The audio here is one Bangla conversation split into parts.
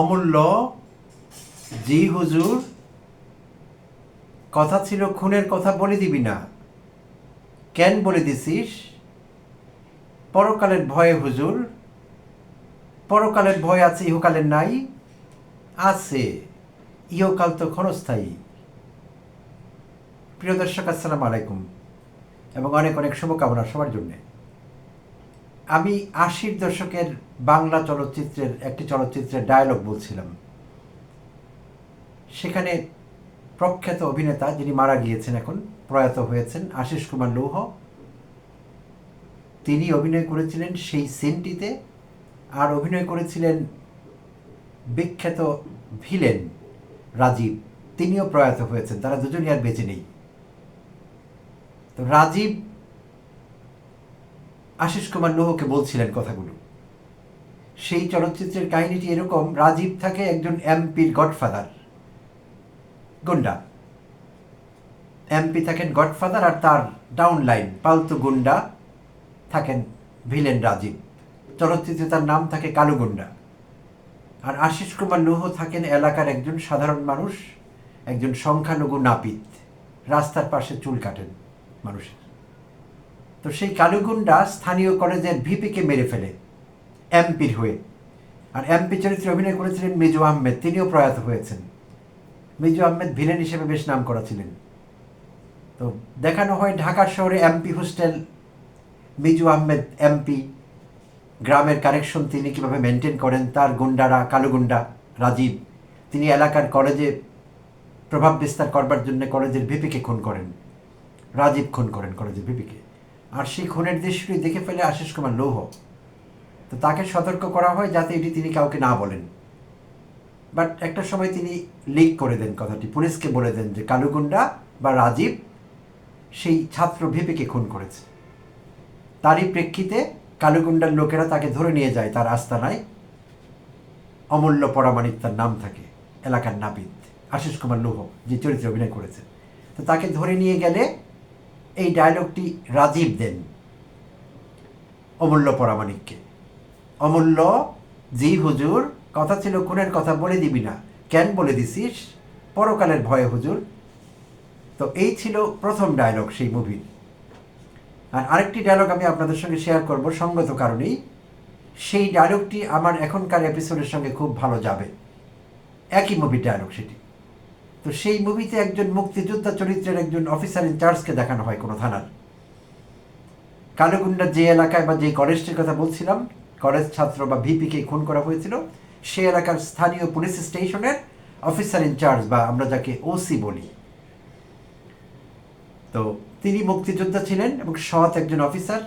অমূল্য জি হুজুর, কথা ছিল খুনের কথা বলে দিবি না। কেন বলে দিছিস? পরকালের ভয়ে হুজুর, পরকালের ভয় আছে, ইহকালের নাই, আছে, ইহকাল তো ক্ষণস্থায়ী। প্রিয় দর্শক, আসসালামু আলাইকুম এবং অনেক অনেক শুভকামনা সবার জন্যে। আমি আশির দশকের বাংলা চলচ্চিত্রের, একটি চলচ্চিত্রের ডায়ালগ বলছিলাম। সেখানে প্রখ্যাত অভিনেতা যিনি মারা গিয়েছেন এখন, প্রয়াত হয়েছেন আশিস কুমার লৌহ, তিনি অভিনয় করেছিলেন সেই সিনটিতে আর অভিনয় করেছিলেন বিখ্যাত ভিলেন রাজীব, তিনিও প্রয়াত হয়েছেন, তারা দুজনই আর বেঁচে নেই। তো রাজীব আশিস কুমার লোহকে বলছিলেন কথাগুলো। সেই চলচ্চিত্রের কাহিনীটি এরকম, রাজীব থাকে একজন এমপির গডফাদার। গুন্ডা। এমপি থাকেন গডফাদার আর তার ডাউন লাইন পালতু গুন্ডা থাকেন ভিলেন রাজীব। চলচ্চিত্রে তার নাম থাকে কালু গুন্ডা। আর আশিস কুমার লোহ থাকেন এলাকার একজন সাধারণ মানুষ, একজন সংখ্যালঘু নাপিত। রাস্তার পাশে চুল কাটেন মানুষের। তো সেই কালুগুন্ডা স্থানীয় কলেজের ভিপিকে মেরে ফেলে, এমপির হয়ে। আর এমপি চরিত্রে অভিনয় করেছিলেন মিজু আহমেদ, তিনিও প্রয়াত হয়েছেন। মিজু আহমেদ ভিলেন হিসেবে বেশ নাম করা ছিলেন তো দেখানো হয় ঢাকা শহরে MP hostel, Mizu Ahmed MP, গ্রামের কানেকশন তিনি কীভাবে মেনটেন করেন, তার গুন্ডারা, কালুগুন্ডা, রাজীব, তিনি এলাকার কলেজে প্রভাব বিস্তার করবার জন্য কলেজের ভিপিকে খুন করেন, রাজীব খুন করেন কলেজের ভিপিকে। আর সেই খুনের দৃশ্যটি দেখে ফেলে আশিস কুমার লৌহ। তো তাকে সতর্ক করা হয় যাতে এটি তিনি কাউকে না বলেন। বাট একটা সময় তিনি লিক করে দেন কথাটি, পুলিশকে বলে দেন যে কালুগুন্ডা বা রাজীব সেই ছাত্র ভিপিকে খুন করেছে। তারই প্রেক্ষিতে কালুগুন্ডার লোকেরা তাকে ধরে নিয়ে যায়, তার আস্তানায়। অমূল্য পরামাণিক তার নাম থাকে, এলাকার নাপিত আশিস কুমার লোহ, যে চরিত্রে অভিনয় করেছে। তো তাকে ধরে নিয়ে গেলে এই ডায়লগটি রাজীব দেন, অমূল্য পরামাণিককে। অমূল্য, জি হুজুর, কথা ছিল খুনের কথা বলে দিবি না। কেন বলে দিছিস? পরকালের ভয়ে হুজুর। তো এই ছিল প্রথম ডায়লগ সেই মুভির আর আরেকটি ডায়লগ আমি আপনাদের সঙ্গে শেয়ার করব সঙ্গত কারণেই। সেই ডায়লগটি আমার এখনকার এপিসোডের সঙ্গে খুব ভালো যাবে। একই মুভির ডায়লগ সেটি। তো সেই মুভিতে একজন মুক্তিযোদ্ধা চরিত্রের একজন অফিসার ইনচার্জকে দেখানো হয় কোনো থানার কালুগুন্ডার যে এলাকায় বা যে কলেজটির কথা বলছিলাম কলেজ ছাত্র বা ভিপিকে খুন করা হয়েছিল, সে এলাকার স্থানীয় পুলিশ স্টেশনের অফিসার ইনচার্জ বা আমরা যাকে ওসি বলি। তো তিনি মুক্তিযোদ্ধা ছিলেন এবং সৎ একজন অফিসার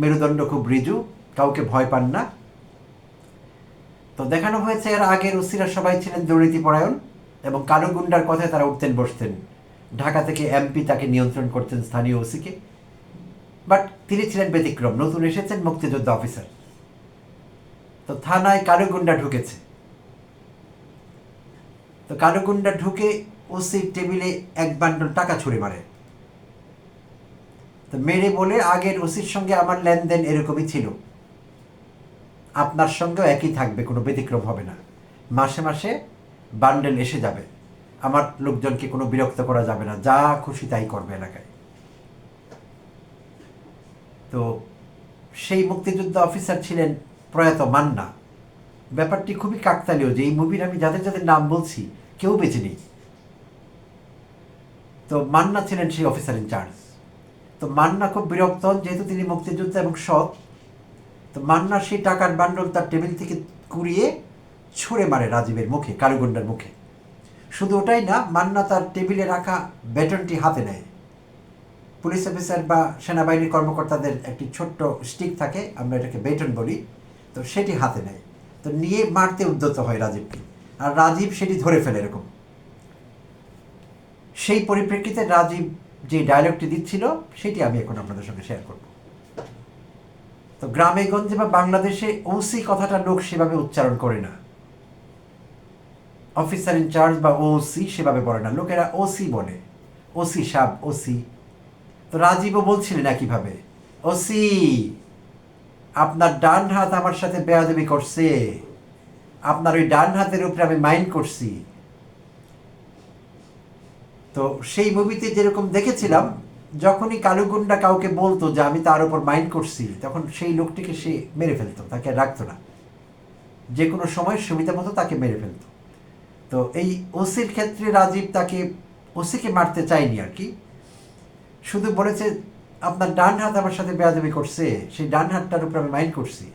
মেরুদণ্ড খুব রিজু, কাউকে ভয় পান না। তো দেখানো হয়েছে এর আগের ওসিরা সবাই ছিলেন দুর্নীতিপরায়ণ। এবং কালো গুন্ডার কথায় তারা উঠতেন, বসতেন। ঢাকা থেকে এমপি তাকে নিয়ন্ত্রণ করতেন স্থানীয় ওসিকে। বাট তিনি ছিলেন ব্যতিক্রম, নতুন এসেছেন মুক্তিযোদ্ধা অফিসার। তো থানায় কালো গুন্ডা ঢুকেছে। তো কালো গুন্ডা ঢুকে ওসির টেবিলে এক বান্ডল টাকা ছুড়ে মারে। তো মেরে বলে আগের ওসির সঙ্গে আমার লেনদেন এরকমই ছিল। আপনার সঙ্গেও একই থাকবে, কোনো ব্যতিক্রম হবে না। মাসে মাসে বান্ডেল এসে যাবে। আমার লোকজনকে কোনো বিরক্ত করা যাবে না, যা খুশি তাই করবে এলাকায়। তো সেই মুক্তিযোদ্ধা অফিসার ছিলেন প্রয়াত মান্না। ব্যাপারটি খুবই কাকতালীয় যে এই মুভির আমি যাদের যাদের নাম বলছি, কেউ বেঁচে নেই। তো মান্না ছিলেন সেই অফিসার ইনচার্জ তো মান্না খুব বিরক্ত হন, যেহেতু তিনি মুক্তিযোদ্ধা এবং সৎ। তো মান্না সেই টাকার বান্ডল তার টেবিল থেকে কুড়িয়ে ছুঁড়ে মারে রাজীবের মুখে কালুগন্ডার মুখে। শুধু ওটাই না, মান্না তার টেবিলে রাখা ব্যাটনটি হাতে নেয়। পুলিশ অফিসার বা সেনাবাহিনীর কর্মকর্তাদের একটি ছোট্ট স্টিক থাকে, আমরা এটাকে বেটন বলি, তো সেটি হাতে নেয়। তো নিয়ে মারতে উদ্যত হয় রাজীবকে। আর রাজীব সেটি ধরে ফেলে এরকম। সেই পরিপ্রেক্ষিতে রাজীব যে ডায়লগটি দিচ্ছিল, সেটি আমি এখন আপনাদের সঙ্গে শেয়ার করব। তো গ্রামে, গঞ্জে বা বাংলাদেশে ওসি কথাটা লোক সেভাবে উচ্চারণ করে না। অফিসার ইনচার্জ বা ওসি সেভাবে বলে না। লোকেরা ওসি বলে। ওসি সাব ওসি তো রাজীবও বলছিলেন একইভাবে। ওসি আপনার ডান হাত আমার সাথে বেয়াদবি করছে। আপনার ওই ডান হাতের উপরে আমি মাইন্ড করছি। তো সেই মুভিতে যেরকম দেখেছিলাম, যখনই কালুগুন্ডা কাউকে বলতো যে আমি তার উপর মাইন্ড করছি, তখন সেই লোকটিকে সে মেরে ফেলতো, তাকে রাখতো না। যে কোনো সময় সুবিধা মতো তাকে মেরে ফেলতো। তো এই ওসির ক্ষেত্রে রাজীব তাকে, ওসিকে মারতে চায়নি আর কি। শুধু বলেছে, আপনার ডান হাত আমার সাথে বেয়াদবি করছে, সেই ডান হাতটার উপর আমি মাইন্ড করছি।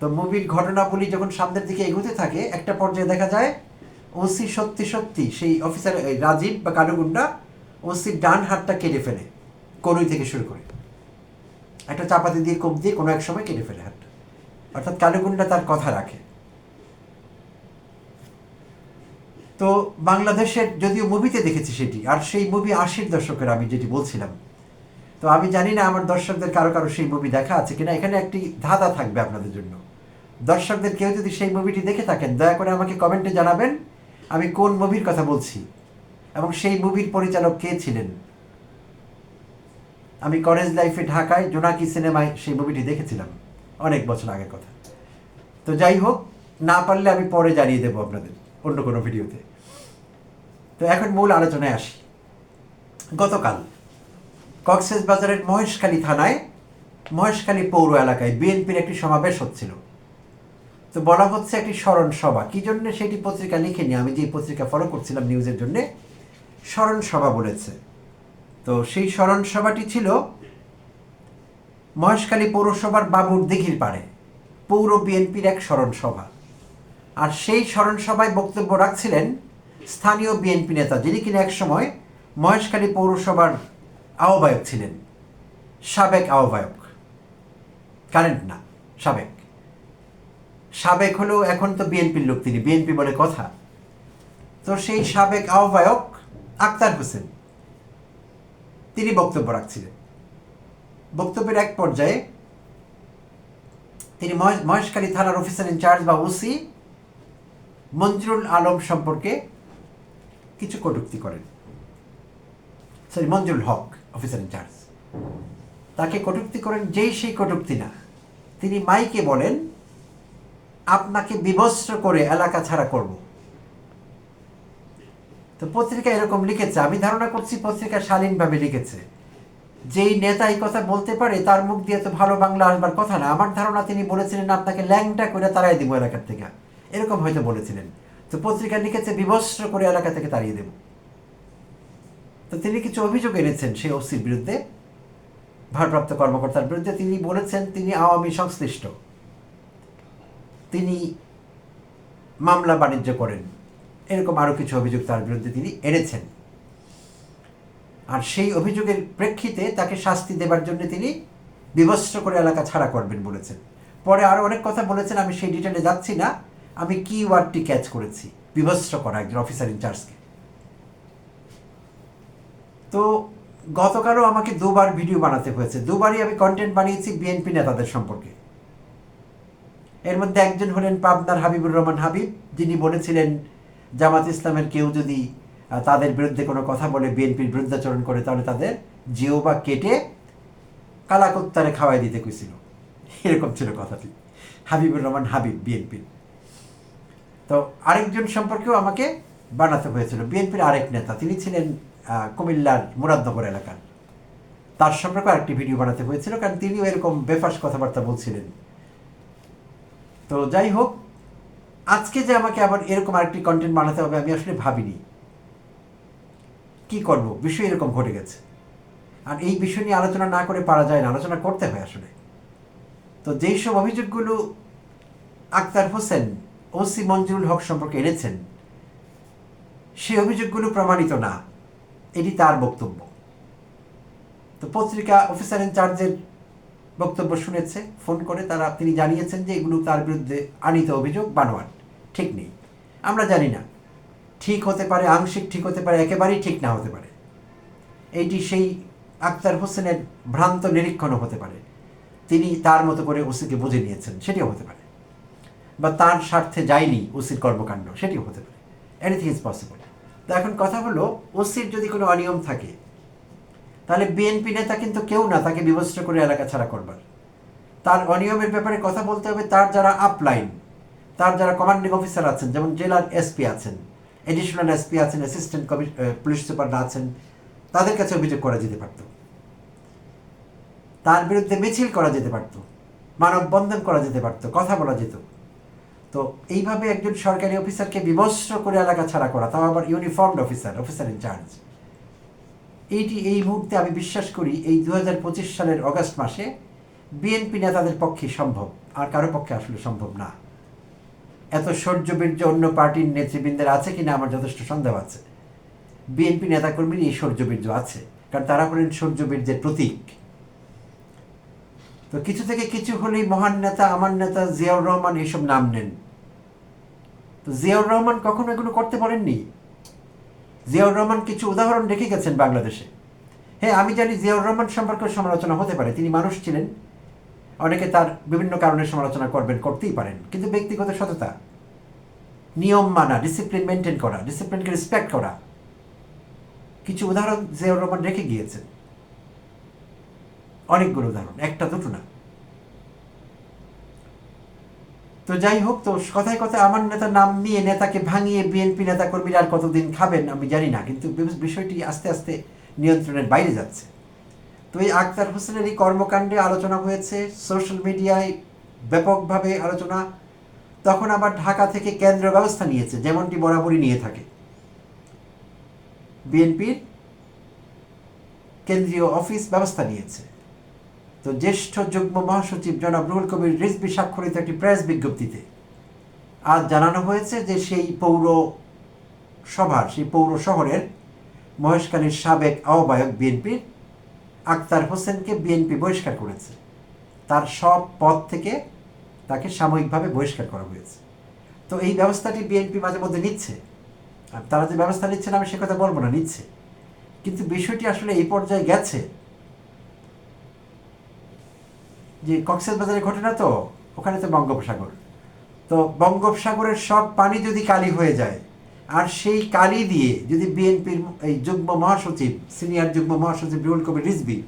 তো মুভির ঘটনাবলী যখন সামনের দিকে এগোতে থাকে, একটা পর্যায়ে দেখা যায়, ওসি সত্যি সত্যি সেই অফিসার রাজীব বা কালুগুন্ডা ওসির ডান হাতটা কেটে ফেলে, কনুই থেকে শুরু করে। একটা চাপাতি দিয়ে কোপ দিয়ে কোনো এক সময় কেটে ফেলে হাতটা। অর্থাৎ কালুগুন্ডা তার কথা রাখে। তো বাংলাদেশের যদিও মুভিতে দেখেছি সেটি, আর সেই মুভি আশির দশকের, আমি যেটি বলছিলাম। তো আমি জানি না আমার দর্শকদের কারও কারও সেই মুভি দেখা আছে কিনা, এখানে একটি ধাঁধা থাকবে আপনাদের জন্য। দর্শকদের কেউ যদি সেই মুভিটি দেখে থাকেন, দয়া করে আমাকে কমেন্টে জানাবেন, আমি কোন মুভির কথা বলছি, এবং সেই মুভির পরিচালক কে ছিলেন। আমি কলেজ লাইফে ঢাকায় জোনাকি সিনেমায় সেই মুভিটি দেখেছিলাম, অনেক বছর আগের কথা। তো যাই হোক, না পারলে আমি পরে জানিয়ে দেবো আপনাদের অন্য কোনো ভিডিওতে তো এখন মূল আলোচনায় আসি। গতকাল কক্সেস বাজারের মহেশখালী থানায় মহেশখালী পৌর এলাকায় বিএনপির একটি সমাবেশ হচ্ছিল। তো বলা হচ্ছে একটি স্মরণ সভা। কি জন্য সেটি পত্রিকা লিখেনি? আমি যে পত্রিকা ফলো করছিলাম নিউজের জন্য, স্মরণ সভা বলেছে। তো সেই স্মরণ সভাটি ছিল মহেশখালী পৌরসভার বাবুর দিঘির পাড়ে, পৌর বিএনপির এক স্মরণ সভা। আর সেই স্মরণ সভায় বক্তব্য রাখছিলেন স্থানীয় বিএনপি নেতা, যিনি কিনা একসময় মহেশখালী পৌরসভার আহ্বায়ক ছিলেন। সাবেক আহ্বায়ক। কারেন্ট না, সাবেক। সাবেক হলেও এখন তো বিএনপির লোক তিনি, বিএনপি বলে কথা। তো সেই সাবেক আহ্বায়ক আক্তার হোসেন, তিনি বক্তব্য রাখছিলেন। বক্তব্যের এক পর্যায়ে তিনি মহেশ- মহেশখালী থানার অফিসার ইনচার্জ বা ওসি মঞ্জুরুল আলম সম্পর্কে কিছু কটূক্তি করেন। Sorry Manjurul Haque officer in-charge তাকে কটূক্তি করেন, যেই সেই কটূক্তি না। তিনি মাইকে বলেন, আপনাকে বিবস্ত্র করে এলাকা ছাড়া করব। তো পত্রিকা এরকম লিখেছে, আমি ধারণা করছি পত্রিকা শালীনভাবে লিখেছে। যেই নেতা এই কথা বলতে পারে, তার মুখ দিয়ে তো ভালো বাংলা আসবার কথা না। আমার ধারণা তিনি বলেছিলেন, আপনাকে ল্যাংটা করে তারাই দিব এলাকার থেকে। এরকম হয়তো বলেছিলেন। তো পত্রিকা লিখেছে, বিবস্ত্র করে এলাকা থেকে তাড়িয়ে দেব। তো তিনি কিছু অভিযোগ এনেছেন সেই ওসির বিরুদ্ধে, ভারপ্রাপ্ত কর্মকর্তার বিরুদ্ধে। তিনি বলেছেন, তিনি আওয়ামী সংশ্লিষ্ট। তিনি মামলা বাণিজ্য করেন। এরকম আরও কিছু অভিযোগ তার বিরুদ্ধে তিনি এনেছেন। আর সেই অভিযোগের প্রেক্ষিতে তাকে শাস্তি দেবার জন্য তিনি বিবস্ত্র করে এলাকা ছাড়া করবেন বলেছেন। পরে আরও অনেক কথা বলেছেন, আমি সেই ডিটেলে যাচ্ছি না। আমি কি ওয়ার্ডটি ক্যাচ করেছি বিবস্ত্র করা একজন অফিসার ইনচার্জকে তো গতকালও আমাকে দুবার ভিডিও বানাতে হয়েছে। দুবারই আমি কন্টেন্ট বানিয়েছি বিএনপি নেতাদের সম্পর্কে। এর মধ্যে একজন হলেন পাবনার হাবিবুর রহমান হাবিব, যিনি বলেছিলেন, জামাত ইসলামের কেউ যদি তাদের বিরুদ্ধে কোনো কথা বলে বিএনপির বিরুদ্ধাচরণ করে, তাহলে তাদের জিও বা কেটে কালাকত্তারে খাওয়াই দিতে কইছিল। এরকম ছিল কথাটি। হাবিবুর রহমান হাবিব বিএনপির তো আরেকজন সম্পর্কেও আমাকে বানাতে হয়েছিল। বিএনপির আরেক নেতা, তিনি ছিলেন কুমিল্লার মুরাদনগর এলাকার। তার সম্পর্কে আরেকটি ভিডিও বানাতে হয়েছিল, কারণ তিনিও এরকম বেফাস কথাবার্তা বলছিলেন। তো যাই হোক, আজকে যে আমাকে আবার এরকম আরেকটি কন্টেন্ট বানাতে হবে, আমি আসলে ভাবিনি। কি করব? বিষয় এরকম ঘটে গেছে। আর এই বিষয় নিয়ে আলোচনা না করে পারা যায় না, আলোচনা করতে হয় আসলে। তো যেই সব অভিযোগগুলো আক্তার হোসেন ওসি মঞ্জুরুল হক সম্পর্কে এনেছেন, সেই অভিযোগগুলো প্রমাণিত না। এটি তার বক্তব্য। তো পত্রিকা অফিসার ইনচার্জের বক্তব্য শুনেছে, ফোন করে তারা, তিনি জানিয়েছেন যে এগুলো তার বিরুদ্ধে আনিত অভিযোগ, বানোয়াট। ঠিক নেই। আমরা জানি না। ঠিক হতে পারে আংশিক, ঠিক হতে পারে একেবারেই ঠিক না হতে পারে। এইটি সেই আক্তার হোসেনের ভ্রান্ত নিরীক্ষণও হতে পারে। তিনি তার মতো করে ওসিকে বুঝে নিয়েছেন, সেটিও হতে পারে। বা তার স্বার্থে যায়নি ওসির কর্মকাণ্ড, সেটিও হতে পারে। এনিথিং ইজ পসিবল তো এখন কথা হলো, ওসির যদি কোনো অনিয়ম থাকে, তাহলে বিএনপি নেতা কিন্তু কেউ না, তাকে বিবস্ত্র করে এলাকা ছাড়া করবার। তার অনিয়মের ব্যাপারে কথা বলতে হবে, তার যারা আপলাইন তার যারা কমান্ডিং অফিসার আছেন, যেমন জেলার এসপি আছেন এডিশনাল এসপি আছেন অ্যাসিস্ট্যান্ট পুলিশ সুপার আছেন, তাদের কাছে অভিযোগ করা যেতে পারত। তার বিরুদ্ধে মিছিল করা যেতে পারত, মানববন্ধন করা যেতে পারত, কথা বলা যেত। তো এইভাবে একজন সরকারি অফিসারকে বিমর্ষ করে এলাকা ছাড়া করা, তাও আবার ইউনিফর্মড অফিসার অফিসার ইনচার্জ এইটি, এই মুহূর্তে আমি বিশ্বাস করি এই দু হাজার পঁচিশ সালের অগস্ট মাসে বিএনপি নেতাদের পক্ষে সম্ভব, আর কারও পক্ষে আসলে সম্ভব না। এত শৌর্যবীর্য অন্য পার্টির নেতৃবৃন্দের আছে কিনা আমার যথেষ্ট সন্দেহ আছে। বিএনপি নেতাকর্মীর এই শৌর্যবীর্য আছে, কারণ তারা হলেন শৌর্যবীর্যের প্রতীক। তো কিছু থেকে কিছু হলেই মহান নেতা, আমার নেতা, জিয়াউর রহমান এইসব নাম নেন। তো জিয়াউর রহমান কখনো এগুলো করতে পারেননি? জিয়াউর রহমান কিছু উদাহরণ রেখে গেছেন বাংলাদেশে। হ্যাঁ আমি জানি জিয়াউর রহমান সম্পর্কে সমালোচনা হতে পারে। তিনি মানুষ ছিলেন। অনেকে তার বিভিন্ন কারণে সমালোচনা করবেন, করতেই পারেন। কিন্তু ব্যক্তিগত সততা, নিয়ম মানা ডিসিপ্লিন মেনটেন করা ডিসিপ্লিনকে রেসপেক্ট করা, কিছু উদাহরণ জিয়াউর রহমান রেখে গিয়েছেন। অনেকগুলো উদাহরণ, একটা দুটো না। তো যাই হোক, তো কথায় কথায় আমার নেতার নাম নিয়ে নেতাকে ভাঙিয়ে বিএনপি নেতা কর্মীরা আর কতদিন খাবেন আমি জানি না, কিন্তু বিষয়টি আস্তে আস্তে নিয়ন্ত্রণের বাইরে যাচ্ছে। তো এই আক্তার হোসেনের এই কর্মকাণ্ডে আলোচনা হয়েছে, সোশ্যাল মিডিয়ায় ব্যাপকভাবে আলোচনা। তখন আবার ঢাকা থেকে কেন্দ্র ব্যবস্থা নিয়েছে, যেমনটি বরাবরই নিয়ে থাকে। বিএনপির কেন্দ্রীয় অফিস ব্যবস্থা নিয়েছে। তো জ্যেষ্ঠ যুগ্ম মহাসচিব জনাব রুহুল কবির রিজবি স্বাক্ষরিত একটি প্রেস বিজ্ঞপ্তিতে আজ জানানো হয়েছে যে সেই পৌর সভার, সেই পৌর শহরের মহেশখালীর সাবেক আহ্বায়ক বিএনপির আক্তার হোসেনকে বিএনপি বহিষ্কার করেছে। তার সব পদ থেকে তাকে সাময়িকভাবে বহিষ্কার করা হয়েছে। তো এই ব্যবস্থাটি বিএনপি মাঝে মধ্যে নিচ্ছে। তারা যে ব্যবস্থা নিচ্ছে না, আমি সে কথা বলব না, নিচ্ছে। কিন্তু বিষয়টি আসলে এই পর্যায়ে গেছে যে কক্সেস বাজারের ঘটনা তো, ওখানে তো বঙ্গোপসাগর। তো বঙ্গোপসাগরের সব পানি যদি কালি হয়ে যায়, আর সেই কালি দিয়ে যদি বিএনপির এই যুগ্ম মহাসচিব, সিনিয়র যুগ্ম মহাসচিব রুহুল কবির রিজবি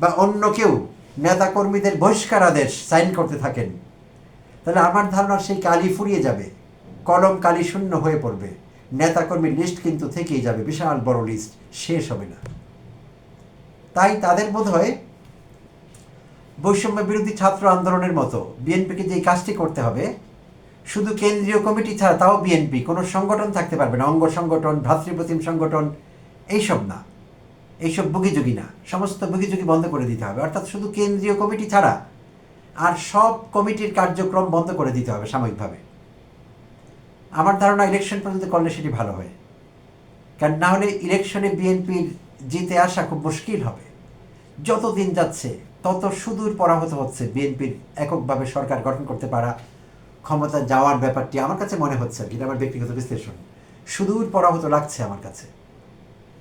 বা অন্য কেউ নেতাকর্মীদের বহিষ্কার আদেশ সাইন করতে থাকেন, তাহলে আমার ধারণা সেই কালি ফুরিয়ে যাবে, কলম কালি শূন্য হয়ে পড়বে, নেতাকর্মীর লিস্ট কিন্তু থেকেই যাবে, বিশাল বড় লিস্ট, শেষ হবে না। তাই তাদের বোধ হয় বৈষম্য বিরোধী ছাত্র আন্দোলনের মতো বিএনপিকে যে কাজটি করতে হবে, শুধু কেন্দ্রীয় কমিটি ছাড়া তাও বিএনপি, কোনো সংগঠন থাকতে পারবে না, অঙ্গ সংগঠন, ভ্রাতৃপ্রতিম সংগঠন, এইসব না। এইসব বুগিযুগি না। সমস্ত বুগিযুগি বন্ধ করে দিতে হবে। অর্থাৎ শুধু কেন্দ্রীয় কমিটি ছাড়া আর সব কমিটির কার্যক্রম বন্ধ করে দিতে হবে সাময়িকভাবে। আমার ধারণা ইলেকশন পর্যন্ত করলে সেটি ভালো হয়। কারণ না হলে ইলেকশনে বিএনপির জিতে আসা খুব মুশকিল হবে। যত দিন যাচ্ছে তত সুদূর পরাহত হচ্ছে বিএনপির এককভাবে সরকার গঠন করতে পারা ক্ষমতা যাওয়ার ব্যাপারটি আমার কাছে মনে হচ্ছে এটা আমার ব্যক্তিগত বিশ্লেষণ। সুদূর পরাহত লাগছে আমার কাছে।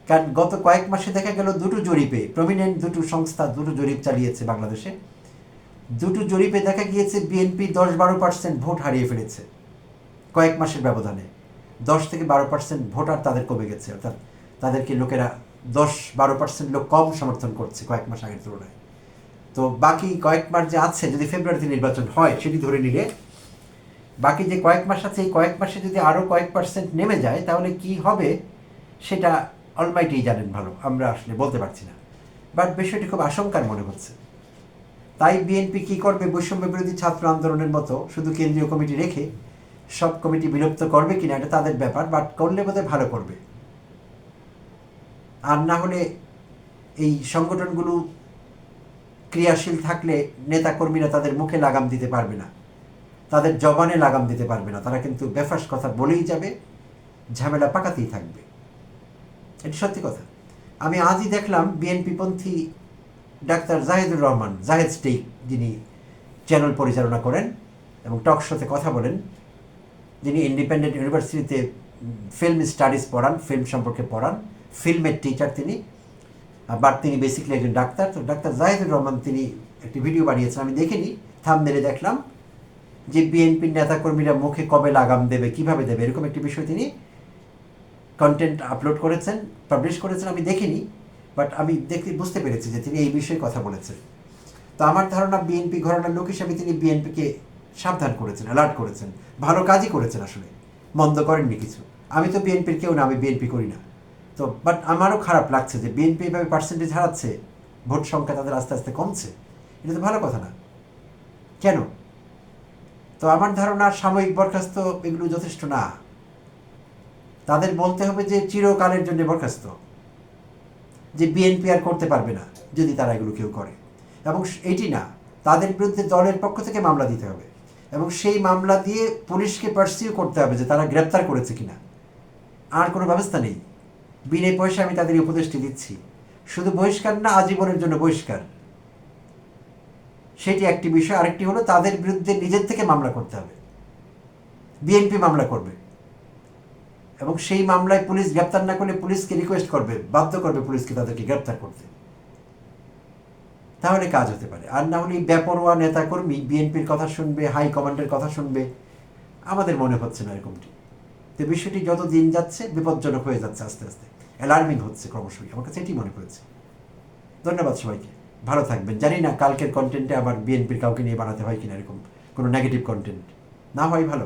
কারণ গত কয়েক মাসে দেখা গেল দুটো জরিপে প্রমিনেন্ট দুটো সংস্থা দুটো জরিপ চালিয়েছে বাংলাদেশে। দুটো জরিপে দেখা গিয়েছে বিএনপি দশ বারো পার্সেন্ট ভোট হারিয়ে ফেলেছে কয়েক মাসের ব্যবধানে। দশ থেকে বারো পার্সেন্ট ভোটার তাদের কমে গেছে, অর্থাৎ তাদেরকে লোকেরা দশ বারো পার্সেন্ট লোক কম সমর্থন করছে কয়েক মাস আগের তুলনায়। তো বাকি কয়েক মাস যে আছে, যদি ফেব্রুয়ারিতে নির্বাচন হয়, সেটি ধরে নিলে, বাকি যে কয়েক মাস আছে, এই কয়েক মাসে যদি আরও কয়েক পার্সেন্ট নেমে যায়, তাহলে কি হবে সেটা অলমাইটি জানেন ভালো, আমরা আসলে বলতে পারছি না। বাট বিষয়টি খুব আশঙ্কার মনে হচ্ছে। তাই বিএনপি কি করবে? বৈষম্য বিরোধী ছাত্র আন্দোলনের মতো, শুধু কেন্দ্রীয় কমিটি রেখে সব কমিটি বিলুপ্ত করবে কিনা, এটা তাদের ব্যাপার বাট করলে বোধহয় ভালো করবে। আর না হলে এই সংগঠনগুলো ক্রিয়াশীল থাকলে নেতাকর্মীরা তাদের মুখে লাগাম দিতে পারবে না। তাদের জবানে লাগাম দিতে পারবে না। তারা কিন্তু বেফাস কথা বলেই যাবে, ঝামেলা পাকাতেই থাকবে। এটি সত্যি কথা। আমি আজই দেখলাম বিএনপিপন্থী ডাক্তার জাহিদুর রহমান, জাহেদ স্টেক যিনি চ্যানেল পরিচালনা করেন এবং টক শোতে কথা বলেন, যিনি ইন্ডিপেন্ডেন্ট ইউনিভার্সিটিতে ফিল্ম স্টাডিজ পড়ান, ফিল্ম সম্পর্কে পড়ান, ফিল্মের টিচার তিনি। বাট তিনি বেসিক্যালি একজন ডাক্তার। তো ডাক্তার জাহিদুর রহমান তিনি একটি ভিডিও বানিয়েছেন, আমি দেখিনি থাম মেরে দেখলাম যে বিএনপির নেতাকর্মীরা মুখে কবে লাগাম দেবে, কীভাবে দেবে, এরকম একটি বিষয় তিনি কন্টেন্ট আপলোড করেছেন পাবলিশ করেছেন, আমি দেখিনি বাট আমি দেখতে, বুঝতে পেরেছি যে তিনি এই বিষয়ে কথা বলেছেন। তো আমার ধারণা বিএনপি ঘরানার লোক হিসাবে তিনি বিএনপিকে সাবধান করেছেন অ্যালার্ট করেছেন, ভালো কাজই করেছেন আসলে, মন্দ করেননি কিছু। আমি তো বিএনপির কেউ না, আমি বিএনপি করি না। তো বাট আমারও খারাপ লাগছে যে বিএনপি এভাবে পার্সেন্টেজ হারাচ্ছে, ভোট সংখ্যা তাদের আস্তে আস্তে কমছে। এটা তো ভালো কথা না। কেন? তো আমার ধারণা সাময়িক বরখাস্ত এগুলো যথেষ্ট না। তাদের বলতে হবে যে চিরকালের জন্য বরখাস্ত, যে বিএনপি আর করতে পারবে না, যদি তারা এগুলো কেউ করে। এবং এটি না, তাদের বিরুদ্ধে দলের পক্ষ থেকে মামলা দিতে হবে। এবং সেই মামলা দিয়ে পুলিশকে পার্সিউ করতে হবে যে তারা গ্রেপ্তার করেছে কিনা। আর কোনো ব্যবস্থা নেই। বিনে পয়সা আমি তাদের উপদেশটি দিচ্ছি। শুধু বহিষ্কার না, আজীবনের জন্য বহিষ্কার। সেটি একটি বিষয়, আরেকটি হলো তাদের বিরুদ্ধে নিজের থেকে মামলা করতে হবে। বিএনপি মামলা করবে। এবং সেই মামলায় পুলিশ গ্রেপ্তার না করলে পুলিশকে রিকোয়েস্ট করবে, বাধ্য করবে পুলিশকে তাদেরকে গ্রেপ্তার করতে। তাহলে কাজ হতে পারে। আর না হলে বেপরোয়া নেতাকর্মী বিএনপির কথা শুনবে, হাই কমান্ডের কথা শুনবে, আমাদের মনে হচ্ছে না এরকমটি। তো বিষয়টি যত দিন যাচ্ছে, বিপজ্জনক হয়ে যাচ্ছে আস্তে আস্তে। অ্যালার্মিং হচ্ছে ক্রমশই আমার কাছে এটি মনে হয়েছে। ধন্যবাদ সবাইকে, ভালো থাকবেন। জানি না কালকের কন্টেন্টে আবার বিএনপির কাউকে নিয়ে বানাতে হয় কিনা এরকম কোনো নেগেটিভ কন্টেন্ট না হয় ভালো।